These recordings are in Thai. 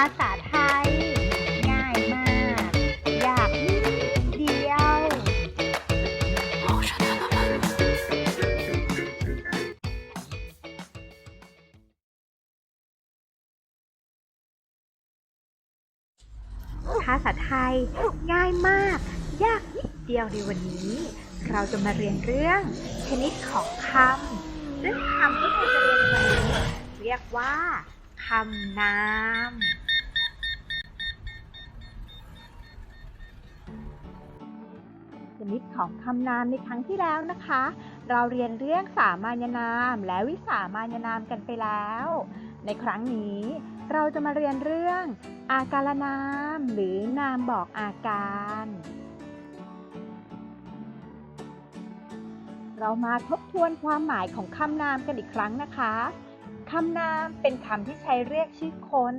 าษาไทย ง่ายมาก อยากนิดเดียว ภาษาไทย ง่ายมาก ยากนิดเดียวในวันนี้ เราจะมาเรียนเรื่อง ชนิดของคำซึ่งคำที่เราจะเรียนในวันนี้เรียกว่าคำนาม ชนิดของคำนามในครั้งที่แล้วนะคะ เราเรียนเรื่องสามัญนามและวิสามัญนามกันไปแล้ว ในครั้งนี้ เราจะมาเรียนเรื่อง อาการนาม หรือนามบอกอาการ เรามาทบทวนความหมายของคำนามกันอีกครั้งนะคะคำนามเป็นคำที่ใช้เรียกชื่อคน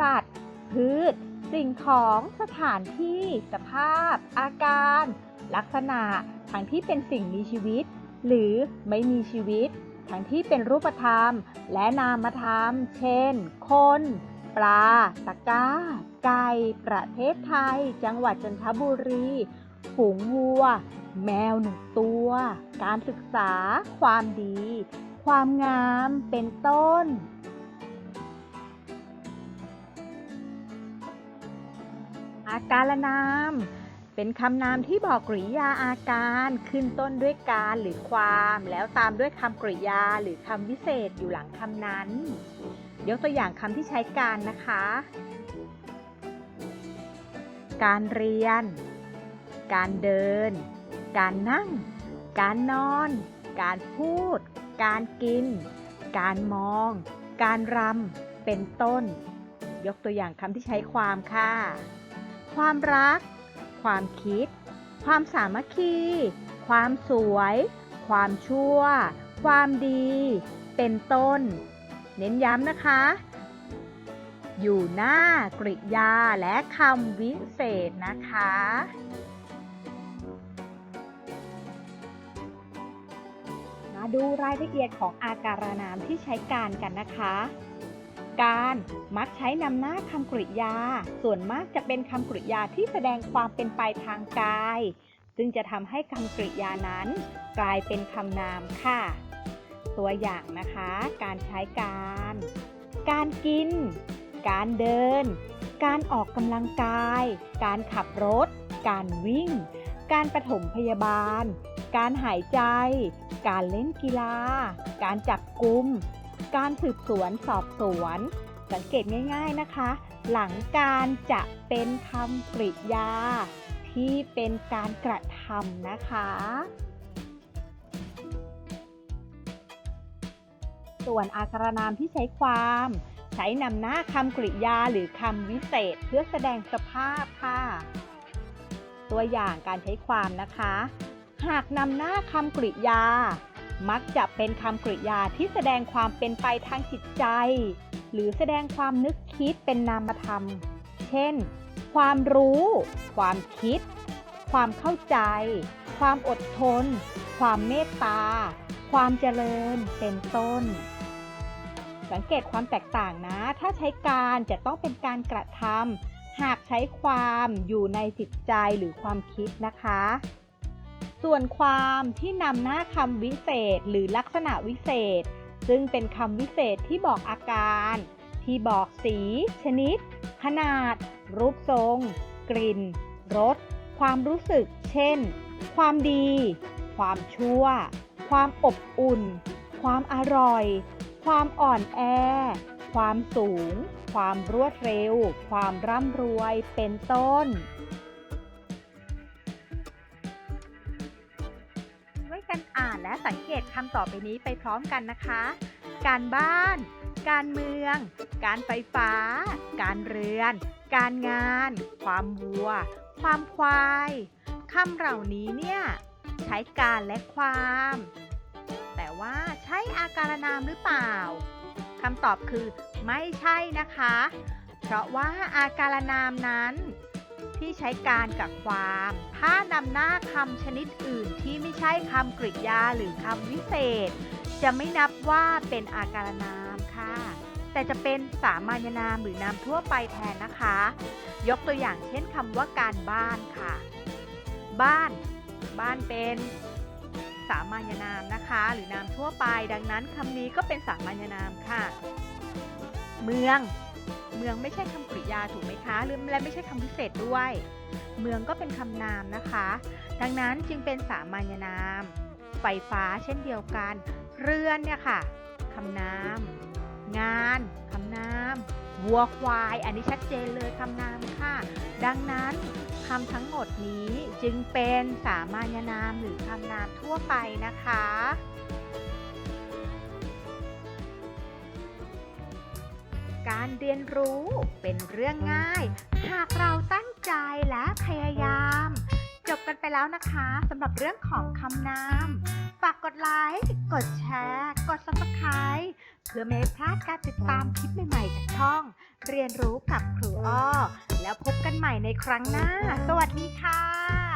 สัตว์ พืช สิ่งของ สถานที่ สภาพ อาการ ลักษณะทั้งที่เป็นสิ่งมีชีวิต หรือไม่มีชีวิต ทั้งที่เป็นรูปธรรม และนามธรรม เช่น คน ปลา ตะกร้า ไก่ ประเทศไทย จังหวัดจันทบุรี ฝูงวัว แมวหนึ่งตัว การศึกษา ความดี ความงาม เป็นต้นอาการนาม เป็นคำนามที่บอกกริยาอาการขึ้นต้นด้วยการหรือความ แล้วตามด้วยคำกริยาหรือคำวิเศษอยู่หลังคำนั้น ยกตัวอย่างคำที่ใช้การนะคะ การเรียน การเดิน การนั่ง การนอน การพูด การกิน การมอง การรำเป็นต้น ยกตัวอย่างคำที่ใช้ความค่ะ ความรัก ความคิด ความสามัคคี ความสวย ความชั่ว ความดี เป็นต้น เน้นย้ำนะคะ อยู่หน้ากริยาและคำวิเศษนะคะมาดูรายละเอียดของอาการนามที่ใช้การกันนะคะ การมักใช้นำหน้าคำกริยา ส่วนมากจะเป็นคำกริยาที่แสดงความเป็นไปทางกาย ซึ่งจะทำให้คำกริยานั้น กลายเป็นคำนามค่ะ ตัวอย่างนะคะ การใช้การ การกิน การเดิน การออกกำลังกาย การขับรถ การวิ่ง การปฐมพยาบาล การหายใจ การเล่นกีฬา การจับกลุ่ม การสืบสวนสอบสวน สังเกตง่ายๆนะคะ หลังการจะเป็นคำกริยา ที่เป็นการกระทำนะคะ ส่วนอาการนามที่ใช้ความ ใช้นำหน้าคำกริยาหรือคำวิเศษเพื่อแสดงสภาพค่ะ ตัวอย่างการใช้ความนะคะ หากนำหน้าคำกริยา มักจะเป็นคำกริยาที่แสดงความเป็นไปทางจิตใจ หรือแสดงความนึกคิดเป็นนามธรรม เช่น ความรู้ ความคิด ความเข้าใจ ความอดทน ความเมตตา ความเจริญ เป็นต้น สังเกตความแตกต่างนะ ถ้าใช้การจะต้องเป็นการกระทำหากใช้ความอยู่ในจิตใจหรือความคิดนะคะ ส่วนความที่นำหน้าคำวิเศษหรือลักษณะวิเศษ ซึ่งเป็นคำวิเศษที่บอกอาการ ที่บอกสี ชนิด ขนาด รูปทรง กลิ่น รส ความรู้สึก เช่น ความดี ความชั่ว ความอบอุ่น ความอร่อย ความอ่อนแอ ความสูง ความรวดเร็ว ความร่ำรวย เป็นต้น และสังเกตคำต่อไปนี้ไปพร้อมกันนะคะ การบ้าน การเมือง การไฟฟ้า การเรือน การงาน ความวัว ความควายคำเหล่านี้เนี่ยใช้การและความ แต่ว่าใช่อาการนามหรือเปล่าคำตอบคือไม่ใช่นะคะ เพราะว่าอาการนามนั้น ที่ใช้การกับความ ถ้านำหน้าคำชนิดอื่นที่ไม่ใช่คำกริยาหรือคำวิเศษ จะไม่นับว่าเป็นอาการนามค่ะ แต่จะเป็นสามัญนามหรือนามทั่วไปแทนนะคะ ยกตัวอย่างเช่นคำว่าการบ้านค่ะ บ้าน บ้านเป็นสามัญนามนะคะ หรือนามทั่วไป ดังนั้นคำนี้ก็เป็นสามัญนามค่ะ เมือง เมืองไม่ใช่คำกริยาถูกไหมคะหรือและไม่ใช่คำพิเศษด้วย เมืองก็เป็นคำนามนะคะ ดังนั้นจึงเป็นสามัญนาม ไฟฟ้าเช่นเดียวกัน เรือนเนี่ยค่ะคำนาม งานคำนามวัวควาย อันนี้ชัดเจนเลยคำนามค่ะ ดังนั้นคำทั้งหมดนี้จึงเป็นสามัญนามหรือคำนามทั่วไปนะคะ การเรียนรู้เป็นเรื่องง่าย หากเราตั้งใจและพยายาม จบกันไปแล้วนะคะสำหรับเรื่องของคำนามฝากกดไลค์ กดแชร์ กด subscribe เพื่อไม่พลาดการติดตามคลิปใหม่ๆจากช่อง เรียนรู้กับครูอ้อ แล้วพบกันใหม่ในครั้งหน้า สวัสดีค่ะ